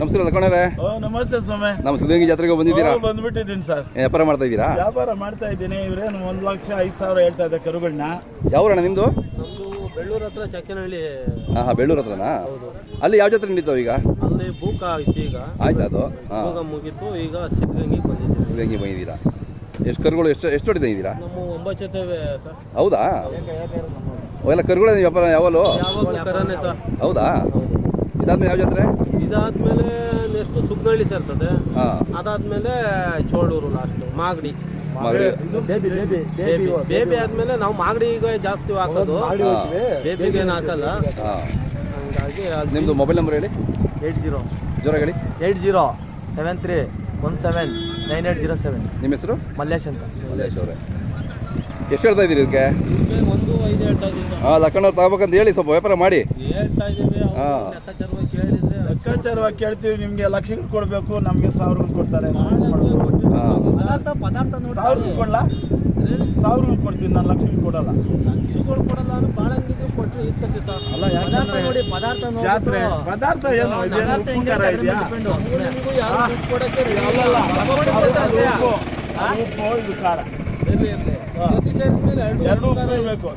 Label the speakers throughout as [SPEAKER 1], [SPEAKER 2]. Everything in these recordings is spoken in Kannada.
[SPEAKER 1] ನಮಸ್ಕಾರ
[SPEAKER 2] ಓ ನಮಸ್ತೆ ಸ್ವಾಮಿ.
[SPEAKER 1] ನಮ್ಮ ಸಿದ್ಧಗಂಗೆ ಜಾತ್ರೆಗೆ ಬಂದಿದ್ದೀರಾ?
[SPEAKER 2] ಓ, ಬಂದ್ಬಿಟ್ಟಿದ್ದೀನಿ ಸರ್.
[SPEAKER 1] ವ್ಯಾಪಾರ ಮಾಡ್ತಾ ಇದ್ದೀರಾ?
[SPEAKER 2] ವ್ಯಾಪಾರ ಮಾಡ್ತಾ ಇದ್ದೀನಿ. ಇವ್ರೇನು ಒಂದ್ ಲಕ್ಷ ಐದು ಸಾವಿರ ಹೇಳ್ತಾ ಇದ್ದೆ ಕರುಗಳನ್ನ
[SPEAKER 1] ಯಾವ ಅಣ್ಣ ನಿಮ್ದು?
[SPEAKER 3] ನಮ್ದು ಬೆಳ್ಳೂರು ಹತ್ರ ಚಕ್ಕನಹಳ್ಳಿ.
[SPEAKER 1] ಹಾಂ ಹಾಂ ಬೆಳ್ಳೂರು ಹತ್ರನಾ? ಅಲ್ಲಿ ಯಾವ ಜಾತ್ರೆ ನಡೀತಾವ ಈಗ?
[SPEAKER 3] ಅಲ್ಲಿ ಬೂಕ ಆಯ್ತು ಈಗ.
[SPEAKER 1] ಆಯ್ತು ಅದು. ಹಾಂ.
[SPEAKER 3] ಬೂಕ ಮುಗೀತು. ಈಗ ಸಿದ್ಧಗಂಗೆ ಬಂದಿದ್ದೀವಿ.
[SPEAKER 1] ಸಿದ್ಧಗಂಗೆ ಬಂದಿದ್ದೀರಾ? ಎಷ್ಟು ಕರುಗಳು ಎಷ್ಟು ಎಷ್ಟು ಹೊಡಿತಾ ಇದ್ದೀರಾ?
[SPEAKER 3] ನಮ್ಮ ಒಂಬತ್ತು ಜೊತೆ ಸರ್.
[SPEAKER 1] ಹೌದಾ? ಅವೆಲ್ಲ ಕರುಗಳ ವ್ಯಾಪಾರ ಯಾವಲ್ಲೂ?
[SPEAKER 3] ಯಾವಾಗಲೂ ಕರನೇ ಸರ್.
[SPEAKER 1] ಹೌದಾ. ಇದಾದ್ಮೇಲೆ ಯಾವ ಜಾತ್ರೆ?
[SPEAKER 3] ಇದಾದ್ಮೇಲೆ ನೆಕ್ಸ್ಟ್ ಸುಗ್ನಹಳ್ಳಿ ಸೇರ್ತದೆ.
[SPEAKER 1] ಹಾಂ.
[SPEAKER 3] ಅದಾದ್ಮೇಲೆ Cholur last Magadi.
[SPEAKER 2] Baby baby
[SPEAKER 3] baby baby. ಆದ್ಮೇಲೆ ನಾವು ಮಾಗಡಿ ಈಗ ಜಾಸ್ತಿ ಹಾಕೋದು. ಬೇಬಿಗೆ ಏನು ಹಾಕಲ್ಲ.
[SPEAKER 1] ಹಾಂ.
[SPEAKER 3] ಹಂಗಾಗಿ
[SPEAKER 1] ನಿಮ್ಮದು ಮೊಬೈಲ್ ನಂಬರ್ ಹೇಳಿ.
[SPEAKER 4] Eight zero.
[SPEAKER 1] ಜೋರ ಹೇಳಿ.
[SPEAKER 4] Eight zero seven three one seven nine eight zero seven.
[SPEAKER 1] ನಿಮ್ಮ ಹೆಸರು?
[SPEAKER 4] ಮಲ್ಲೇಶ್ ಅಂತ.
[SPEAKER 1] ಮಲ್ಲೇಶ್ ಅವರೇ. ಎಷ್ಟು ಹೇಳ್ತಾ ಇದ್ದೀರಿ ಇದಕ್ಕೆ? ಹಾಂ ಲಕ್ಕಣ್ಣವ್ರು ತಗೋಬೇಕಂತ ಹೇಳಿ ಸ್ವಲ್ಪ ವ್ಯಾಪಾರ ಮಾಡಿ. ಹಾ.
[SPEAKER 3] ಲೆಕ್ಕಾಚಾರವಾಗಿ
[SPEAKER 2] ಕೇಳ್ತೀವಿ ನಿಮ್ಗೆ ಲಕ್ಷ ಕೊಡ್ಬೇಕು ನಮ್ಗೆ ಸಾವಿರ ಕೊಡ್ತಾರೆ. ಸಾವಿರ ಕೊಡಲ್ಲ. ಸಾವಿರ ಕೊಡ್ತೀನಿ. ನಾನು ಲಕ್ಷ ಕೊಡಲ್ಲ.
[SPEAKER 3] ಲಕ್ಷ ಕೊಡಲ್ಲ ಅಂದ್ರೆ ಕೊಟ್ಟರೆ ಇಸ್ಕೊತೀವಿ ಸರ್.
[SPEAKER 2] ಅಲ್ಲ ಯಾಕಂದ್ರೆ
[SPEAKER 3] ನೋಡಿ ಪದಾರ್ಥ
[SPEAKER 2] ಜಾತ್ರೆ ಪದಾರ್ಥ ಏನು? ಇದೆಯಾ?
[SPEAKER 3] ಕೊಡಕ್ಕೆ
[SPEAKER 2] ಉಪ್ಪು ಇದು ಖಾರ.
[SPEAKER 3] ಎರಡು
[SPEAKER 2] ಇರಬೇಕು.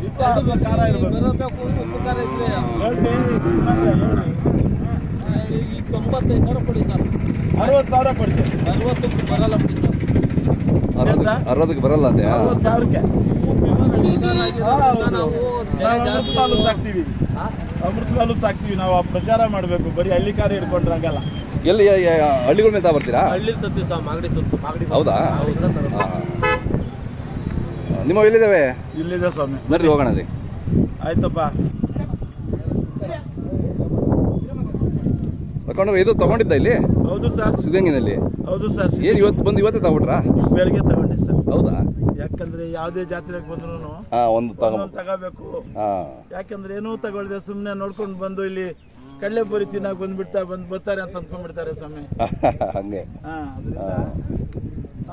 [SPEAKER 2] ಖಾರ ಇರಬೇಕು.
[SPEAKER 3] ಖಾರ ಇದ್ರೆ ಈಗ ತೊಂಬತ್ತೈದು ಸಾವಿರ ಕೊಡಿ ಸರ್.
[SPEAKER 2] ಅರವತ್ತು ಸಾವಿರ ಕೊಡ್ತೀನಿ
[SPEAKER 3] ಅರವತ್ತಕ್ಕೆ ಬರಲ್ಲ ಬಿಡಿ ಸರ್.
[SPEAKER 1] ಅರವತ್ತಕ್ಕೆ ಬರಲ್ಲ ಅಂತೆ
[SPEAKER 2] ಅರವತ್ತು ಸಾವಿರಕ್ಕೆ. ಅಮೃತ ಹಾಲು ಸಾಕ್ತೀವಿ ಅಮೃತ ಹಾಲು ಸಾಕ್ತೀವಿ ನಾವು ಆ ಪ್ರಚಾರ ಮಾಡಬೇಕು. ಬರೀ ಹಳ್ಳಿ ಕಾರ ಹಿಡ್ಕೊಂಡ್ರೆ ಆಗಲ್ಲ
[SPEAKER 1] ಎಲ್ಲಿ ಹಳ್ಳಿಗಳ ಮೇಲೆ ಬರ್ತೀರಾ?
[SPEAKER 3] ಹಳ್ಳಿ ತತ್ತಿ ಸರ್ ಮಾಗಡಿ ಸುತ್ತು ಮಾಗಡಿ
[SPEAKER 1] ಹೌದಾ? ನಿಮ್ಮ ಎಲ್ಲಿದ್ದಾವೆ?
[SPEAKER 2] ಇಲ್ಲಿದೆ ಸ್ವಾಮಿ.
[SPEAKER 1] ಬರ್ರಿ ಹೋಗೋಣ ರೀ
[SPEAKER 2] ಆಯ್ತಪ್ಪ.
[SPEAKER 1] ತಗೊಂಡ್ರೆ ಇದು ತಗೊಂಡಿದ್ದ ಇಲ್ಲಿ?
[SPEAKER 2] ಹೌದು ಸರ್.
[SPEAKER 1] ಸಿದ್ಧಂಗಿನಲ್ಲಿ
[SPEAKER 2] ಹೌದು ಸರ್
[SPEAKER 1] ಏನು ಇವತ್ತು ಬಂದು ಇವತ್ತೇ ತಗೊಂಡ್ರ?
[SPEAKER 2] ಬೆಳಗ್ಗೆ ತಗೊಂಡೆ ಸರ್.
[SPEAKER 1] ಹೌದಾ?
[SPEAKER 2] ಯಾಕಂದ್ರೆ ಯಾವುದೇ ಜಾತ್ರೆಗೆ ಬಂದ್ರು
[SPEAKER 1] ಒಂದು
[SPEAKER 2] ತಗೋಬೇಕು. ಯಾಕಂದ್ರೆ ಏನೂ ತಗೊಳ್ದೆ ಸುಮ್ಮನೆ ನೋಡ್ಕೊಂಡು ಬಂದು ಇಲ್ಲಿ ಕಡಲೆ ಬರಿ ತಿನ್ನಾಗ ಬಂದ್ಬಿಡ್ತಾ ಬಂದ್ ಬರ್ತಾರೆ ಅಂತ ಅನ್ಕೊಂಡ್ಬಿಡ್ತಾರೆ ಸ್ವಾಮಿ.
[SPEAKER 1] ಹಂಗೆ.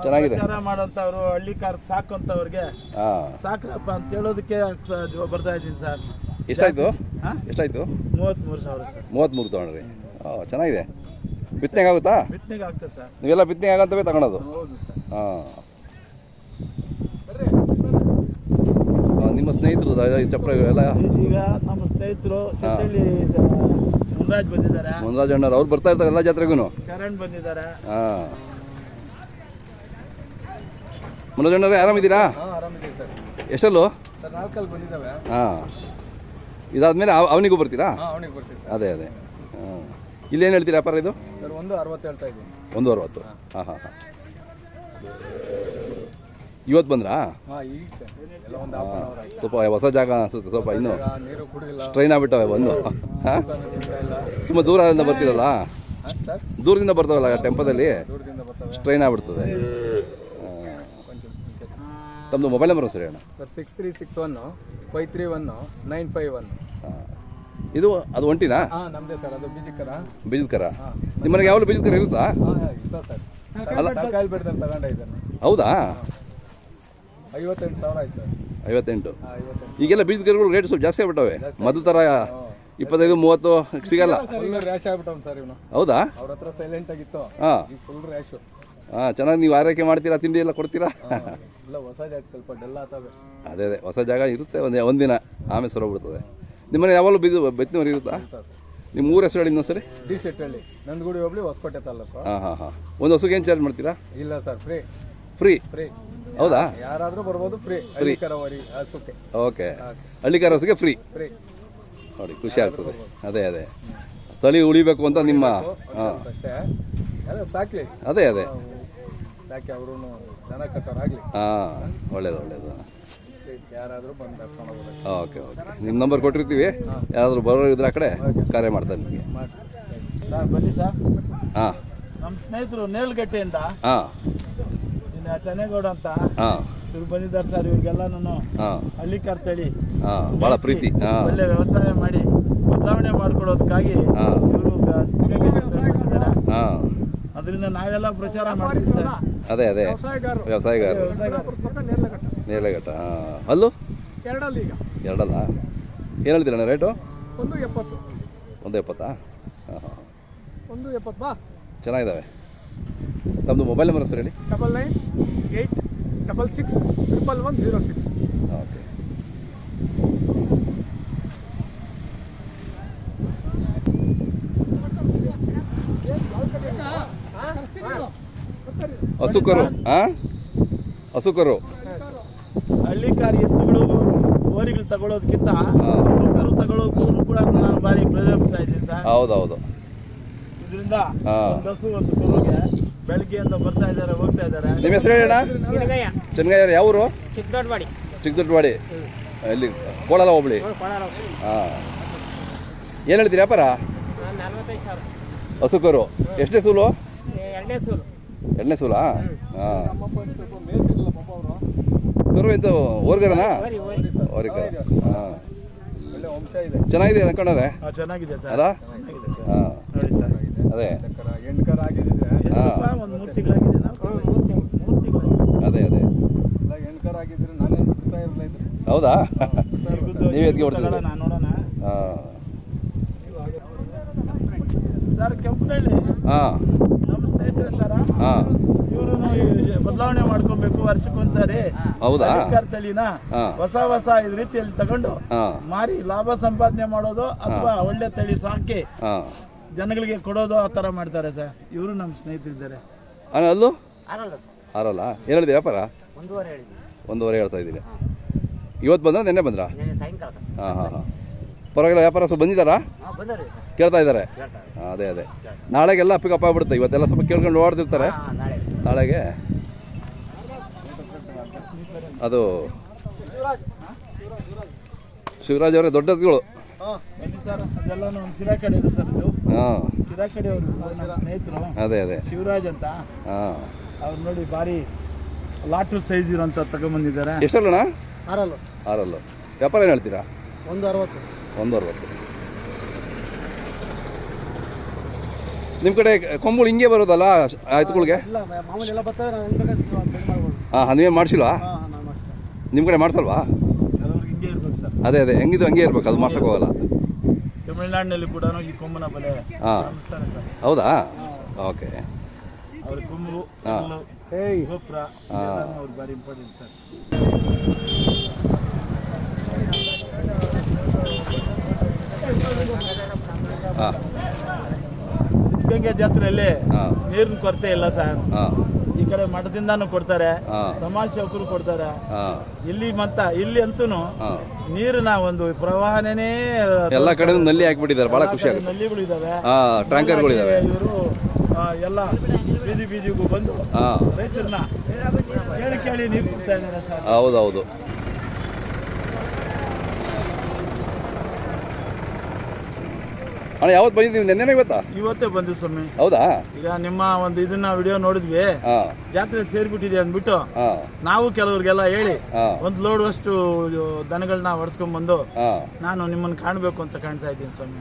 [SPEAKER 1] ಚೆನ್ನಾಗಿದೆ.
[SPEAKER 2] ಪ್ರಚಾರ ಮಾಡೋಂಥವ್ರು ಹಳ್ಳಿ ಕಾರ್ ಸಾಕುವಂಥವ್ರಿಗೆ
[SPEAKER 1] ಹಾಂ.
[SPEAKER 2] ಸಾಕ್ರಪ್ಪ ಅಂತ ಹೇಳೋದಕ್ಕೆ ಸ- ಬರ್ತಾ ಇದ್ದೀನಿ ಸರ್.
[SPEAKER 1] ಎಷ್ಟಾಯ್ತು?
[SPEAKER 2] ಹಾ?
[SPEAKER 1] ಎಷ್ಟಾಯ್ತು?
[SPEAKER 2] ಮೂವತ್ತ್ಮೂರು ಸಾವಿರ ಸರ್.
[SPEAKER 1] ಮೂವತ್ತ್ಮೂರು ತಗೊಂಡ್ರಿ ಹಾಂ ಚೆನ್ನಾಗಿದೆ. ಬಿತ್ತನೆಗೆ ಆಗುತ್ತಾ?
[SPEAKER 2] ಬಿತ್ತನೆಗೆ ಆಗ್ತದೆ ಸರ್.
[SPEAKER 1] ನೀವೆಲ್ಲ ಬಿತ್ತನೆಗೆ ಆಗಂತವೇ ತಗೊಳೋದು?
[SPEAKER 2] ಹೌದು ಸರ್.
[SPEAKER 1] ಹಾಂ. ನಿಮ್ಮ ಸ್ನೇಹಿತರು ದ- ಚಪ್ರ ಎಲ್ಲ
[SPEAKER 2] ಈಗ ನಮ್ಮ ಸ್ನೇಹಿತರು ಮುನ್ರಾಜ್ ಬಂದಿದ್ದಾರೆ.
[SPEAKER 1] ಮುನ್ರಾಜ್ ಅಣ್ಣವ್ರು ಅವ್ರು ಬರ್ತಾ ಇರ್ತಾರೆ ಎಲ್ಲ ಜಾತ್ರೆಗೂ
[SPEAKER 2] ಚರಣ್ ಬಂದಿದ್ದಾರೆ.
[SPEAKER 1] ಹಾಂ. ಮುನ್ರಾಜ್ ಅಣ್ಣವ್ರೆ ಆರಾಮಿದ್ದೀರಾ ಎಷ್ಟಲ್ಲು? ಹಾಂ. ಇದಾದ್ಮೇಲೆ ಅವ- ಅವನಿಗೂ ಬರ್ತೀರಾ? ಅದೇ ಅದೇ. ಹಾಂ. ಇಲ್ಲೇನು ಹೇಳ್ತೀರಾ ವ್ಯಾಪಾರ ಇದು?
[SPEAKER 4] ಒಂದು ಅರವತ್ತು ಹೇಳ್ತಾ ಇದ್ದೀನಿ.
[SPEAKER 1] ಒಂದು ಅರವತ್ತು. ಹಾಂ. ಹಾಂ ಹಾಂ ಇವತ್ತು ಬಂದ್ರಾ? ಸ್ವಲ್ಪ ಹೊಸ ಜಾಗ ಅನಿಸುತ್ತೆ ಸ್ವಲ್ಪ ಇನ್ನು. ಸ್ಟ್ರೈನ್ ಆಗ್ಬಿಟ್ಟವೆ ಬಂದು. ತುಂಬ ದೂರದಿಂದ ಬರ್ತೀರಲ್ಲ? ದೂರದಿಂದ ಬರ್ತಾವಲ್ಲ ಟೆಂಪೋದಲ್ಲಿ ಸ್ಟ್ರೈನ್ ಆಗಿಬಿಡ್ತದೆ. ತಮ್ಮದು ಮೊಬೈಲ್ ನಂಬರ್ ಸರಿ ಅಣ್ಣ?
[SPEAKER 4] Sir six three six one five three one nine five one
[SPEAKER 1] ಇದು ಅದು ಒಂಟಿನಾ?
[SPEAKER 4] ಹಾಂ ನಮ್ಮದೇ ಸರ್ ಅದು ಬೀಜಕ್ಕರ
[SPEAKER 1] ಬೀಜದ ಕರ ನಿಮ್ಮನೆಗೆ ಯಾವಾಗಲೂ ಬೀಜದ ಕರ ಇರುತ್ತಾ?
[SPEAKER 4] ಹಾಂ ಇರ್ತಾವೆ ಸರ್. ತರಕಾರಿ ಬೆಳೆದಂತ ತಗೊಂಡೆ ಇದನ್ನು
[SPEAKER 1] ಹೌದಾ?
[SPEAKER 4] ಐವತ್ತೆಂಟು ಸಾವಿರ ಆಯ್ತು ಸರ್.
[SPEAKER 1] ಐವತ್ತೆಂಟು.
[SPEAKER 4] ಹಾಂ ಐವತ್ತೆಂಟು.
[SPEAKER 1] ಈಗೆಲ್ಲ ಬೀಜದ ಕರುಗಳು ರೇಟ್ ಸ್ವಲ್ಪ ಜಾಸ್ತಿ ಆಗ್ಬಿಟ್ಟವೆ. ಮೊದಲ ಥರ ಇಪ್ಪತ್ತೈದು ಮೂವತ್ತು ಸಿಗಲ್ಲ.
[SPEAKER 4] ಫುಲ್ ರ್ಯಾಶ್ ಆಗ್ಬಿಟ್ಟವ್ ಸರ್ ಇವನು
[SPEAKER 1] ಹೌದಾ?
[SPEAKER 4] ಅವ್ರ ಹತ್ರ ಸೈಲೆಂಟ್ ಆಗಿತ್ತು.
[SPEAKER 1] ಹಾಂ.
[SPEAKER 4] ಈಗ ಫುಲ್ ರ್ಯಾಶು
[SPEAKER 1] ಹಾಂ ಚೆನ್ನಾಗಿ ನೀವು ಆರೈಕೆ ಮಾಡ್ತೀರಾ ತಿಂಡಿ ಎಲ್ಲ ಕೊಡ್ತೀರಾ?
[SPEAKER 4] ಇಲ್ಲ ಹೊಸ ಜಾಗ ಸ್ವಲ್ಪ ಆತವೆ
[SPEAKER 1] ಅದೇ ಅದೇ ಹೊಸ ಜಾಗ ಇರುತ್ತೆ ಒಂದೇ ಒಂದಿನ ಆಮೇಲೆ ಸೊರಬಿಡ್ತದೆ ನಿಮ್ಮನೆ ಯಾವಾಗಲೂ ಬಿದ್ದು ಬೆತ್ತಿನವ್ರು ಇರುತ್ತಾ? ನಿಮ್ಮ ಊರ ಹೆಸರು ಹೇಳಿ ಇನ್ನೊಂದು ಸರಿ?
[SPEAKER 4] ಡಿ ಶೆಟ್ಟಳ್ಳಿ ನಂದಗುಡಿ ಹೋಗ್ಲಿ ಹೊಸಕೋಟೆ ತಾಲೂಕು.
[SPEAKER 1] ಹಾಂ ಹಾಂ ಹಾಂ. ಒಂದು ಹೊಸಗೆ ಏನು ಚಾರ್ಜ್ ಮಾಡ್ತೀರಾ?
[SPEAKER 4] ಇಲ್ಲ ಸರ್ ಫ್ರೀ
[SPEAKER 1] ಫ್ರೀ
[SPEAKER 4] ಫ್ರೀ
[SPEAKER 1] ಹೌದಾ?
[SPEAKER 4] ಯಾರಾದರೂ ಬರ್ಬೋದು ಫ್ರೀ ಫ್ರೀ ಕರವರಿ ಹಸುಕ್ಕೆ.
[SPEAKER 1] ಓಕೆ ಹಳ್ಳಿಕಾರ ಹಸುಗೆ ಫ್ರೀ
[SPEAKER 4] ಫ್ರೀ
[SPEAKER 1] ನೋಡಿ ಖುಷಿ ಆಗ್ತದೆ. ಅದೇ ಅದೇ. ತಳಿ ಉಳಿಬೇಕು ಅಂತ ನಿಮ್ಮ ಹಾಂ.
[SPEAKER 4] ಅಷ್ಟೇ. ಅದೇ ಸಾಕ್ಲಿ.
[SPEAKER 1] ಅದೇ ಅದೇ.
[SPEAKER 4] ಸಾಕಿ ಅವರು ದನ ಕಟ್ಟೋರಾಗ್ಲಿ?
[SPEAKER 1] ಹಾಂ ಒಳ್ಳೇದು ಒಳ್ಳೇದು.
[SPEAKER 4] ಯಾರಾದರೂ ಬಂದು ಕರ್ಕೊಂಡು ಹೋಗ್ಬೇಕು.
[SPEAKER 1] Okay okay. ನಿಮ್ಮ ನಂಬರ್ ಕೊಟ್ಟಿರ್ತೀವಿ. ಯಾರಾದರೂ ಬರೋರು ಇದ್ರೆ ಆ ಕಡೆ ಕಾರ್ಯ ಮಾಡ್ತಾರೆ ನಿಮಗೆ
[SPEAKER 2] ಸರ್ ಬನ್ನಿ ಸರ್.
[SPEAKER 1] ಹಾಂ.
[SPEAKER 2] ನಮ್ಮ ಸ್ನೇಹಿತರು ನೇಲ್ಗಟ್ಟೆಯಿಂದ
[SPEAKER 1] ಹಾಂ.
[SPEAKER 2] ಇನ್ನು ಚನ್ನೇಗೌಡ ಅಂತ
[SPEAKER 1] ಹಾಂ.
[SPEAKER 2] ಇವ್ರು ಬಂದಿದ್ದಾರೆ ಸರ್ ಇವ್ರಿಗೆಲ್ಲಾನು
[SPEAKER 1] ಹಾಂ.
[SPEAKER 2] ಹಳ್ಳಿ ಕರ್ತೇಳಿ. ತಳಿ
[SPEAKER 1] ಹಾಂ ಭಾಳ ಪ್ರೀತಿ. ಹಾಂ.
[SPEAKER 2] ಒಳ್ಳೆ ವ್ಯವಸಾಯ ಮಾಡಿ ಬದಲಾವಣೆ ಮಾಡ್ಕೊಡೋದಕ್ಕಾಗಿ
[SPEAKER 1] ಹಾಂ.
[SPEAKER 2] ಇವರು ಅದರಿಂದ ನಾವೆಲ್ಲ ಪ್ರಚಾರ ಮಾಡ್ತೀವಿ ಸರ್.
[SPEAKER 1] ಅದೇ ಅದೇ. ವ್ಯವಸಾಯಗಾರರು. ನೇರಳೆಘಟ್ಟ ಹಾಂ. ಅಲ್ಲೂ?
[SPEAKER 4] ಎರಡಲ್ಲಿ ಈಗ.
[SPEAKER 1] ಎರಡಲ್ಲ? ಏನು ಹೇಳ್ತೀರಣ್ಣ ರೇಟು
[SPEAKER 4] ಒಂದು ಎಪ್ಪತ್ತು.
[SPEAKER 1] ಒಂದು ಎಪ್ಪತ್ತಾ? ಹಾಂ ಹಾಂ.
[SPEAKER 4] ಒಂದು ಎಪ್ಪತ್ತು ಬಾ.
[SPEAKER 1] ಚೆನ್ನಾಗಿದ್ದಾವೆ. ನಮ್ಮದು ಮೊಬೈಲ್ ನಂಬರ್ ಸರ್ ಹೇಳಿ?
[SPEAKER 5] Double nine eight double six triple one zero six.
[SPEAKER 1] Okay. ಹಸುಕರು ಹಾಂ ಹಸುಕರು.
[SPEAKER 2] ಹಳ್ಳಿಕಾರಿ ಎತ್ತುಗಳು ಓರಿಗಳು ತಗೊಳ್ಳೋದಕ್ಕಿಂತ ಹಸುಕರು ತಗೊಳ್ಳೋದಕ್ಕೂ ಕೂಡ ನಾನು ಬಾರಿ ಪ್ರೇರೇಪಿಸ್ತಾ ಇದ್ದೀನಿ ಸರ್.
[SPEAKER 1] ಹೌದು
[SPEAKER 2] ಇದರಿಂದ ಹಸು ಒಂದು ಕರುಗೆ ಬೆಳಗ್ಗೆಯಿಂದ ಬರ್ತಾ ಇದ್ದಾರೆ ಹೋಗ್ತಾ ಇದ್ದಾರೆ.
[SPEAKER 1] ನಿಮ್ಮ ಹೆಸರು ಹೇಳಣ್ಣ ಅವರು ಯಾವ ಊರು?
[SPEAKER 3] ಚಿಕ್ಕದೊಡ್ಡವಾಡಿ
[SPEAKER 1] ಚಿಕ್ಕದೊಡ್ಡವಾಡಿ ಇಲ್ಲಿ ಕೋಳಲ ಹೋಬಳಿ. ಹಾಂ. ಏನು ಹೇಳ್ತೀರಿ ವ್ಯಾಪಾರ? ಹಸುಕರು. ಎಷ್ಟನೇ ಸೂಲು?
[SPEAKER 3] ಎರಡನೇ ಸೂಲು.
[SPEAKER 1] ಎರಡನೇ ಸೂಲಾ? ಹಾಂ. ಕರು ಎಂತ ಓರ್ಗರನಾ ಓರಿಕರ ಹಾಂ. ಚೆನ್ನಾಗಿದೆ
[SPEAKER 2] ಅನ್ಕೊಂಡ್ರೆ ಚೆನ್ನಾಗಿದೆ ಸರ್.
[SPEAKER 1] ಅಲ್ಲ?
[SPEAKER 2] ಚೆನ್ನಾಗಿದೆ ಸರ್.
[SPEAKER 1] ಹಾಂ.
[SPEAKER 2] ನೋಡಿ ಸರ್.
[SPEAKER 1] ಅದೇ.
[SPEAKER 2] ಎಷ್ಟಪ್ಪ? ಒಂದು ಮೂರು ತಿಂಗಳಾಗಿದೆ ಮೂರು ತಿಂಗಳು.
[SPEAKER 1] ಅದೇ ಅದೇ. ಹೌದಾ? ನೀವೇ
[SPEAKER 2] ಎದ್ಗೆ ಹೊಡ್ತೀರ
[SPEAKER 1] ಹಾಂ. ಹಾಂ.
[SPEAKER 2] ಇವರು ಬದಲಾವಣೆ ಮಾಡ್ಕೊಬೇಕು ವರ್ಷಕ್ಕೊಂದ್ಸಾರಿ.
[SPEAKER 1] ಹೌದಾ?
[SPEAKER 2] ತಳಿನ. ಹೊಸ ಹೊಸ ಇದ್ ರೀತಿಯಲ್ಲಿ ತಗೊಂಡು ಮಾರಿ ಲಾಭ ಸಂಪಾದನೆ ಮಾಡೋದು ಅಥವಾ ಒಳ್ಳೆ ತಳಿ ಸಾಕಿ ಜನಗಳಿಗೆ ಕೊಡೋದು ಆ ತರ ಮಾಡ್ತಾರೆ ಸರ್. ಇವರು ನಮ್ಮ ಸ್ನೇಹಿತರಿದ್ದಾರೆ.
[SPEAKER 1] ಅಲ್ಲೂ?
[SPEAKER 3] ಆರಲ್ಲ ಸರ್.
[SPEAKER 1] ಆರಲ್ಲ ಏನು ಹೇಳಿದೆ ವ್ಯಾಪಾರ?
[SPEAKER 3] ಒಂದೂವರೆ
[SPEAKER 1] ಹೇಳ್ತಾ ಇದ್ದೀನಿ ಇವತ್ತು ಬಂದ್ರ ನೆನ್ನೆ ಬಂದ್ರಾ? ಹಾಂ ಹಾಂ ಹಾಂ. ಪರವಾಗಿಲ್ಲ ವ್ಯಾಪಾರಸ್ಥರು ಸ್ವಲ್ಪ ಬಂದಿದ್ದಾರಾ? ಕೇಳ್ತಾ ಇದ್ದಾರೆ? ಅದೇ ಅದೇ. ನಾಳೆಗೆಲ್ಲ ಪಿಕಪ್ ಆಗ್ಬಿಡುತ್ತೆ ಇವತ್ತೆಲ್ಲ ಸ್ವಲ್ಪ ಕೇಳ್ಕೊಂಡು ಓಡ್ತಿರ್ತಾರೆ
[SPEAKER 3] ಹಾಂ ನಾಳೆ.
[SPEAKER 1] ನಾಳೆಗೆ ಅದು ಶಿವರಾಜ್ ಅವರೇ ದೊಡ್ಡ ಎತ್ತುಗಳು
[SPEAKER 2] ಬನ್ನಿ ಸರ್ ಅದೆಲ್ಲನೂ ಒಂದು ಶಿರಾ ಕಡೆ ಇದೆ ಸರ್ ಇದು.
[SPEAKER 1] ಹಾಂ.
[SPEAKER 2] ಶಿರಾ ಕಡೆ ಅವರು ಸ್ನೇಹಿತರು.
[SPEAKER 1] ಅದೇ ಅದೇ.
[SPEAKER 2] ಶಿವರಾಜ್ ಅಂತ.
[SPEAKER 1] ಹಾಂ.
[SPEAKER 2] ಅವ್ರು ನೋಡಿ ಭಾರಿ ಲಾಟು ಸೈಜ್ ಇರೋಂಥ ತಗೊಂಬಂದಿದ್ದಾರೆ.
[SPEAKER 1] ಎಷ್ಟಲ್ಲಣ್ಣ
[SPEAKER 3] ಆರಲ್ಲು.
[SPEAKER 1] ಆರಲ್ಲು. ವ್ಯಾಪಾರ ಏನು ಹೇಳ್ತೀರಾ?
[SPEAKER 3] ಒಂದು ಅರವತ್ತು.
[SPEAKER 1] ಒಂದು ಅರವತ್ತು ನಿಮ್ಮ ಕಡೆ ಕೊಂಬುಗಳು ಹಿಂಗೆ ಬರೋದಲ್ಲ? ಆ ಎತ್ತುಗಳಿಗೆ ಹಾಂ ನೀವೇ ಮಾಡಿಸಿಲ್ವಾ?
[SPEAKER 3] ಹಾಂ
[SPEAKER 1] ನಿಮ್ಮ ಕಡೆ ಮಾಡಿಸಲ್ವಾ?
[SPEAKER 2] ಕೆಲವ್ರಿಗೆ ಹಿಂಗೆ ಇರ್ಬೇಕು ಸರ್.
[SPEAKER 1] ಅದೇ ಅದೇ ಹೆಂಗಿದು ಹಂಗೆ ಇರ್ಬೇಕು ಅದು ಮಾಡ್ಸೋಕೆ ಹೋಗಲ್ಲ.
[SPEAKER 2] ತಮಿಳ್ನಾಡಿನಲ್ಲಿ ಕೂಡ ಈ ಕೊಂಬನ ಬಲೆ
[SPEAKER 1] ಹಾಂ.
[SPEAKER 2] ನಮಸ್ಕಾರ ಸರ್.
[SPEAKER 1] ಹೌದಾ? ಓಕೆ.
[SPEAKER 2] ಅವ್ರ ಕೊಂಬು
[SPEAKER 1] ಹಾ.
[SPEAKER 2] ಕಲ್ಲು, ಗೋಪುರ
[SPEAKER 1] ಹಾ.
[SPEAKER 2] ಅವ್ರು ಭಾರಿ ಇಂಪಾರ್ಟೆಂಟ್ ಸರ್. ಸಿದ್ಧಗಂಗೆ ಜಾತ್ರೆಯಲ್ಲಿ ನೀರಿನ ಕೊರತೆ ಇಲ್ಲ ಸರ್. ಈ ಕಡೆ ಮಠದಿಂದಾನು ಕೊಡ್ತಾರೆ. ಸಮಾಜ ಸೇವಕರು ಕೊಡ್ತಾರೆ. ಇಲ್ಲಿ ಮತ್ತ ಇಲ್ಲಿ ಅಂತೂ ನೀರಿನ ಒಂದು ಪ್ರವಾಹನೇ
[SPEAKER 1] ಎಲ್ಲ ಕಡೆ ನಲ್ಲಿ ಹಾಕ್ಬಿಟ್ಟಿದ್ದಾರೆ ಬಹಳ ಖುಷಿ ಆಗುತ್ತೆ.
[SPEAKER 2] ನಲ್ಲಿಗಳು ಇದಾವೆ
[SPEAKER 1] ಹಾಂ ಟ್ಯಾಂಕರ್ಗಳಿದ್ದಾವೆ
[SPEAKER 2] ಇವರು ಎಲ್ಲ ಬೀದಿ ಬೀದಿಗೂ ಬಂದು ರೈತರನ್ನ ಕೇಳಿ ಕೇಳಿ ನೀರು ಕೊಡ್ತಾ ಇದ್ದಾರೆ ಸರ್.
[SPEAKER 1] ಹೌದೌದು. ಅಣ್ಣ ಯಾವತ್ತು ಬಂದಿದ್ದೀವಿ ಇವತ್ತಾ
[SPEAKER 2] ಇವತ್ತೇ ಬಂದ್ವಿ ಸ್ವಾಮಿ.
[SPEAKER 1] ಹೌದಾ?
[SPEAKER 2] ಈಗ ನಿಮ್ಮ ಒಂದು ಇದನ್ನ ವಿಡಿಯೋ ನೋಡಿದ್ವಿ. ಜಾತ್ರೆ ಸೇರ್ಬಿಟ್ಟಿದೆ ಅಂದ್ಬಿಟ್ಟು ನಾವು ಕೆಲವ್ರಿಗೆಲ್ಲ ಹೇಳಿ ಒಂದ್ ಲೋಡ್ ಅಷ್ಟು ದನಗಳನ್ನ ಹೊಡ್ಸ್ಕೊಂಡ್ ಬಂದು ನಾನು ನಿಮ್ಮನ್ನ ಕಾಣ್ಬೇಕು ಅಂತ ಕಾಣ್ತಾ ಇದ್ದೀನಿ ಸ್ವಾಮಿ.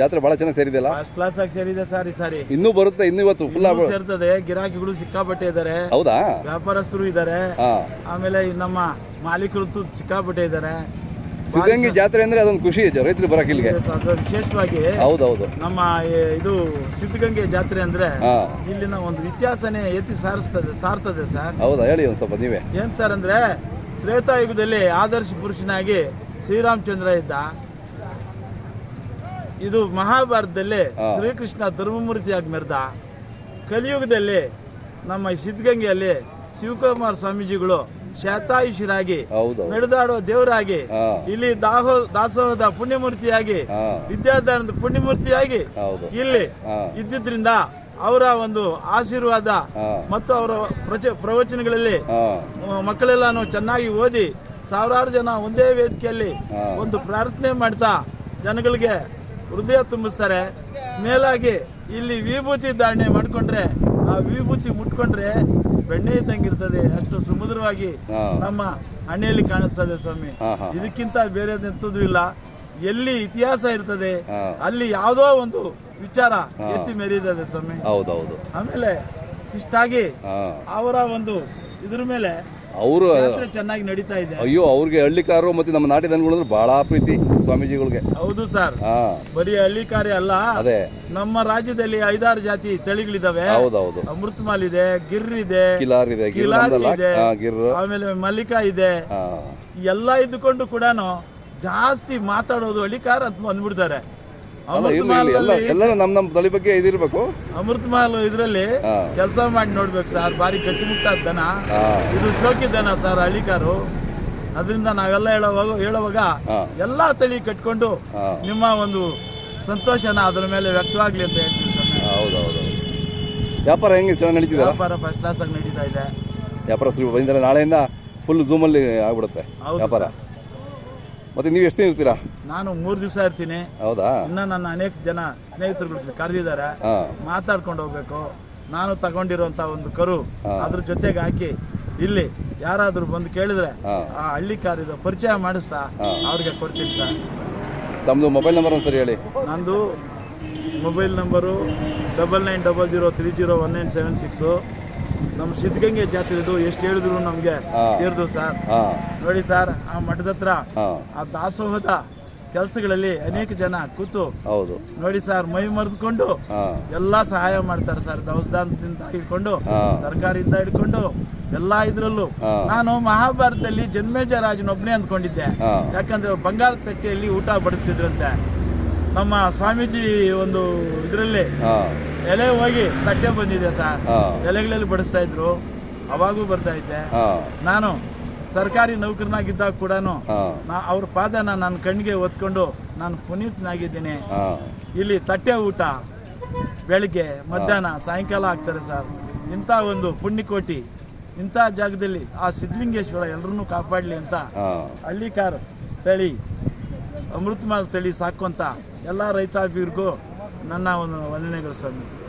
[SPEAKER 1] ಜಾತ್ರೆ ಬಹಳ ಚೆನ್ನಾಗಿ ಸೇರಿದೆ
[SPEAKER 2] ಫಸ್ಟ್ ಕ್ಲಾಸ್ ಆಗಿ ಸೇರಿದೆ ಸಾರಿ ಸಾರಿ
[SPEAKER 1] ಇನ್ನೂ ಬರುತ್ತೆ ಇನ್ನೂ ಇವತ್ತು ಫುಲ್
[SPEAKER 2] ಸೇರ್ತದೆ ಗಿರಾಕಿಗಳು ಸಿಕ್ಕಾಪಟ್ಟೆ ಇದ್ದಾರೆ.
[SPEAKER 1] ಹೌದಾ?
[SPEAKER 2] ವ್ಯಾಪಾರಸ್ಥರು
[SPEAKER 1] ಇದಾರೆ
[SPEAKER 2] ಆಮೇಲೆ ನಮ್ಮ ಮಾಲೀಕರು ಸಿಕ್ಕಾಪಟ್ಟೆ ಇದ್ದಾರೆ.
[SPEAKER 1] ಸಿದ್ಧಗಂಗೆ ಜಾತ್ರೆ ಅಂದ್ರೆ ಅದೊಂದು ಖುಷಿ ರೈತರು ಬರಕ್ ಇಲ್ಲಿಗೆ.
[SPEAKER 2] ವಿಶೇಷವಾಗಿ
[SPEAKER 1] ಹೌದೌದು.
[SPEAKER 2] ನಮ್ಮ ಇದು ಸಿದ್ಧಗಂಗೆ ಜಾತ್ರೆ ಅಂದ್ರೆ ಇಲ್ಲಿನ ಒಂದು ಇತಿಹಾಸನೇ ಎತ್ತಿ ಸಾರಿಸ್ತದೆ ಸಾರ್ತದೆ ಸರ್.
[SPEAKER 1] ಹೌದಾ ಹೇಳಿ ಒಂದ್ ಸ್ವಲ್ಪ ನೀವೇ.
[SPEAKER 2] ಏನ್ ಸರ್ ಅಂದ್ರೆ ತ್ರೇತಾಯುಗದಲ್ಲಿ ಆದರ್ಶ ಪುರುಷನಾಗಿ ಶ್ರೀರಾಮಚಂದ್ರ ಇದ್ದ. ಇದು ಮಹಾಭಾರತದಲ್ಲಿ. ಶ್ರೀಕೃಷ್ಣ ಧರ್ಮಮೂರ್ತಿಯಾಗಿ ಮೆರೆದ. ಕಲಿಯುಗದಲ್ಲಿ ನಮ್ಮ ಸಿದ್ಧಗಂಗೆಯಲ್ಲಿ ಶಿವಕುಮಾರ ಸ್ವಾಮೀಜಿಗಳು ಶತಾಯುಷರಾಗಿ ನಡೆದಾಡುವ ದೇವರಾಗಿ ಇಲ್ಲಿ ದಾಹೋ ದಾಸೋಹದ ಪುಣ್ಯಮೂರ್ತಿಯಾಗಿ
[SPEAKER 1] ವಿದ್ಯಾಧಾರದ
[SPEAKER 2] ವಿದ್ಯಾದಾನದ ಪುಣ್ಯಮೂರ್ತಿಯಾಗಿ ಇಲ್ಲಿ ಇದ್ದಿದ್ರಿಂದ ಅವರ ಒಂದು ಆಶೀರ್ವಾದ ಮತ್ತು ಅವರ ಪ್ರವಚನಗಳಲ್ಲಿ ಮಕ್ಕಳೆಲ್ಲ ಮಕ್ಕಳೆಲ್ಲಾನು ಚೆನ್ನಾಗಿ ಓದಿ ಸಾವಿರಾರು ಜನ ಒಂದೇ ವೇದಿಕೆಯಲ್ಲಿ ಒಂದು ಪ್ರಾರ್ಥನೆ ಮಾಡ್ತಾ ಜನಗಳಿಗೆ ಹೃದಯ ತುಂಬಿಸ್ತಾರೆ. ಮೇಲಾಗಿ ಇಲ್ಲಿ ವಿಭೂತಿ ಧಾರಣೆ ಮಾಡಿಕೊಂಡ್ರೆ ಆ ವಿಭೂತಿ ಮುಟ್ಕೊಂಡ್ರೆ ಬೆಣ್ಣೆ ಇದ್ದಂಗಿರ್ತದೆ. ಅಷ್ಟು ಸುಮಧುರವಾಗಿ. ನಮ್ಮ ಹಣೆಯಲ್ಲಿ ಕಾಣಿಸ್ತದೆ ಸ್ವಾಮಿ. ಇದಕ್ಕಿಂತ ಬೇರೆ ಎಂತದೂ ಇಲ್ಲ. ಎಲ್ಲಿ ಇತಿಹಾಸ ಇರ್ತದೆ ಅಲ್ಲಿ ಯಾವುದೋ ಒಂದು ವಿಚಾರ ಎತ್ತಿ ಮೆರೀತದೆ ಸ್ವಾಮಿ.
[SPEAKER 1] ಹೌದೌದು.
[SPEAKER 2] ಆಮೇಲೆ ಇಷ್ಟಾಗಿ ಅವರ ಒಂದು ಇದ್ರ ಮೇಲೆ
[SPEAKER 1] ಅವರು
[SPEAKER 2] ಚೆನ್ನಾಗಿ ನಡೀತಾ ಇದೆ.
[SPEAKER 1] ಅಯ್ಯೋ ಅವ್ರಿಗೆ ಹಳ್ಳಿಕಾರರು ಮತ್ತೆ ನಮ್ಮ ನಾಟಿ ದನಗಳು ಅಂದ್ರೆ ಬಹಳ ಪ್ರೀತಿ ಸ್ವಾಮೀಜಿಗಳಿಗೆ.
[SPEAKER 2] ಹೌದು ಸರ್. ಬರೀ ಹಳ್ಳಿ ಕಾರ್ಯ ಅಲ್ಲ
[SPEAKER 1] ಅದೇ.
[SPEAKER 2] ನಮ್ಮ ರಾಜ್ಯದಲ್ಲಿ ಐದಾರು ಜಾತಿ ತಳಿಗಳಿದಾವೆ.
[SPEAKER 1] ಹೌದೌದು.
[SPEAKER 2] ಅಮೃತಮಾಲ್ ಇದೆ ಗಿರ್ ಇದೆ
[SPEAKER 1] ಕಿಲಾರ್ ಇದೆ ಗಿರ್
[SPEAKER 2] ಇದೆ ಆಮೇಲೆ ಮಲ್ಲಿಕಾ ಇದೆ.
[SPEAKER 1] ಎಲ್ಲಾ
[SPEAKER 2] ಎಲ್ಲ ಇದ್ದುಕೊಂಡು ಕೂಡ ಜಾಸ್ತಿ ಮಾತಾಡೋದು ಹಳ್ಳಿಕಾರ ಅಂತ ಬಂದ್ಬಿಡ್ತಾರೆ.
[SPEAKER 1] ಅಲ್ಲ ಇರ್ಲಿ ಇರ್ಲಿ. ಎಲ್ಲ ಎಲ್ಲರೂ ನಮ್ಮ ನಮ್ಮ ತಳಿ ಬಗ್ಗೆ ಇದಿರ್ಬೇಕು.
[SPEAKER 2] ಅಮೃತಮಹಲ್ ಇದ್ರಲ್ಲಿ
[SPEAKER 1] ಹಾ.
[SPEAKER 2] ಕೆಲಸ ಮಾಡಿ ನೋಡ್ಬೇಕು ಸರ್ ಬಾರಿ ಗಟ್ಟಿಮುಟ್ಟಾದ ದನ. ಇದು ಶೋಕಿ ದನ ಸರ್ ಹಳ್ಳಿಕಾರು ಅದರಿಂದ ನಾವೆಲ್ಲ ಹೇಳುವಾಗ ಹೇಳುವಾಗ. ಎಲ್ಲಾ ತಳಿ ಕಟ್ಕೊಂಡು ನಿಮ್ಮ ಒಂದು ಸಂತೋಷನ ಅದರ ಮೇಲೆ ವ್ಯಕ್ತವಾಗ್ಲಿ ಅಂತ ಹೇಳ್ತೀವಿ
[SPEAKER 1] ಹೌದೌದು. ವ್ಯಾಪಾರ ಹೆಂಗೆ? ಚೆನ್ನಾಗಿ ನಡೀತಿದೆ
[SPEAKER 2] ವ್ಯಾಪಾರ ಫಸ್ಟ್ ಕ್ಲಾಸ್ ಆಗಿ ನಡೀತಾ ಇದೆ.
[SPEAKER 1] ವ್ಯಾಪಾರ ಶ್ರೀ ನಾಳೆಯಿಂದ ಫುಲ್ ಝೂಮಲ್ಲಿ ಆಗ್ಬಿಡುತ್ತೆ
[SPEAKER 2] ಹೌದು
[SPEAKER 1] ವ್ಯಾಪಾರ. ಮತ್ತೆ ನೀವು ಎಷ್ಟು ದಿನ ಇರ್ತೀರಾ?
[SPEAKER 2] ನಾನು ಮೂರು ದಿವಸ ಇರ್ತೀನಿ.
[SPEAKER 1] ಹೌದಾ?
[SPEAKER 2] ಇನ್ನ ನನ್ನ ಅನೇಕ ಜನ ಸ್ನೇಹಿತರುಗಳು ಕರೆದಿದ್ದಾರೆ.
[SPEAKER 1] ಹಾ.
[SPEAKER 2] ಮಾತಾಡ್ಕೊಂಡು ಹೋಗ್ಬೇಕು. ನಾನು ತಗೊಂಡಿರುವಂತ ಒಂದು ಕರು. ಅದ್ರ ಜೊತೆಗೆ ಹಾಕಿ ಇಲ್ಲಿ ಯಾರಾದ್ರೂ ಬಂದು ಕೇಳಿದ್ರೆ
[SPEAKER 1] ಹಾ.
[SPEAKER 2] ಆ ಹಳ್ಳಿ ಕಾರಿದ ಪರಿಚಯ ಮಾಡಿಸ್ತಾ ಅವ್ರಿಗೆ ಕೊಡ್ತೀನಿ ಸರ್.
[SPEAKER 1] ತಮ್ಮದು ಮೊಬೈಲ್ ನಂಬರ್ ಒಂದ್ಸರಿ ಹೇಳಿ.
[SPEAKER 2] ನಂದು mobile number double nine double zero three zero one nine seven six. ನಮ್ಮ ಸಿದ್ಧಗಂಗೆ ಜಾತ್ರೆದು ಎಷ್ಟು ಹೇಳಿದ್ರು ನಮಗೆ. ತೀರ್ದು ಸರ್ ನೋಡಿ ಸರ್ ಆ ಮಠದ ಹತ್ರ ಆ ದಾಸೋಹದ ಕೆಲಸಗಳಲ್ಲಿ ಅನೇಕ ಜನ ಕೂತು
[SPEAKER 1] ಹೌದು.
[SPEAKER 2] ನೋಡಿ ಸರ್ ಮೈ ಮರೆದುಕೊಂಡು ಎಲ್ಲಾ ಸಹಾಯ ಮಾಡ್ತಾರೆ ಸರ್ ದವಸದಿಂದ ಹಿಡ್ಕೊಂಡು. ತರಕಾರಿಯಿಂದ ಹಿಡ್ಕೊಂಡು ಎಲ್ಲಾ ಇದ್ರಲ್ಲೂ. ನಾನು ಮಹಾಭಾರತದಲ್ಲಿ ಜನ್ಮೇಜ ರಾಜನೊಬ್ನೇ ಅಂದ್ಕೊಂಡಿದ್ದೆ. ಯಾಕಂದ್ರೆ ಬಂಗಾರ ತಟ್ಟೆಯಲ್ಲಿ ಊಟ ಬಡಿಸಿದ್ರಂತೆ ನಮ್ಮ ಸ್ವಾಮೀಜಿ ಒಂದು ಇದರಲ್ಲಿ ಎಲೆ ಹೋಗಿ ತಟ್ಟೆ ಬಂದಿದೆ ಸರ್. ಎಲೆಗಳಲ್ಲಿ ಬಡಿಸ್ತಾ ಇದ್ರು. ಅವಾಗೂ ಬರ್ತಾ ಇದ್ದೆ. ನಾನು ಸರ್ಕಾರಿ ನೌಕರನಾಗಿದ್ದಾಗ ಕೂಡ ಅವ್ರ ಪಾದನ ನನ್ನ ಕಣ್ಣಿಗೆ ಒತ್ಕೊಂಡು ನಾನು ಪುನೀತನಾಗಿದ್ದೀನಿ. ಇಲ್ಲಿ ತಟ್ಟೆ ಊಟ ಬೆಳಿಗ್ಗೆ ಮಧ್ಯಾಹ್ನ ಸಾಯಂಕಾಲ ಆಗ್ತಾರೆ ಸರ್. ಇಂಥ ಒಂದು ಪುಣ್ಯಕೋಟಿ ಇಂಥ ಜಾಗದಲ್ಲಿ ಆ ಸಿದ್ಧಲಿಂಗೇಶ್ವರ ಎಲ್ಲರನ್ನೂ ಕಾಪಾಡಲಿ ಅಂತ ಹಳ್ಳಿಕಾರ ತಳಿ ಅಮೃತಮಾಲ್ ತಳಿ ಸಾಕುವಂಥ ಎಲ್ಲ ರೈತಾಭಿರಿಗೂ ನನ್ನ ಒಂದು ವಂದನೆಗಳು ಸ್ವಾಮಿ.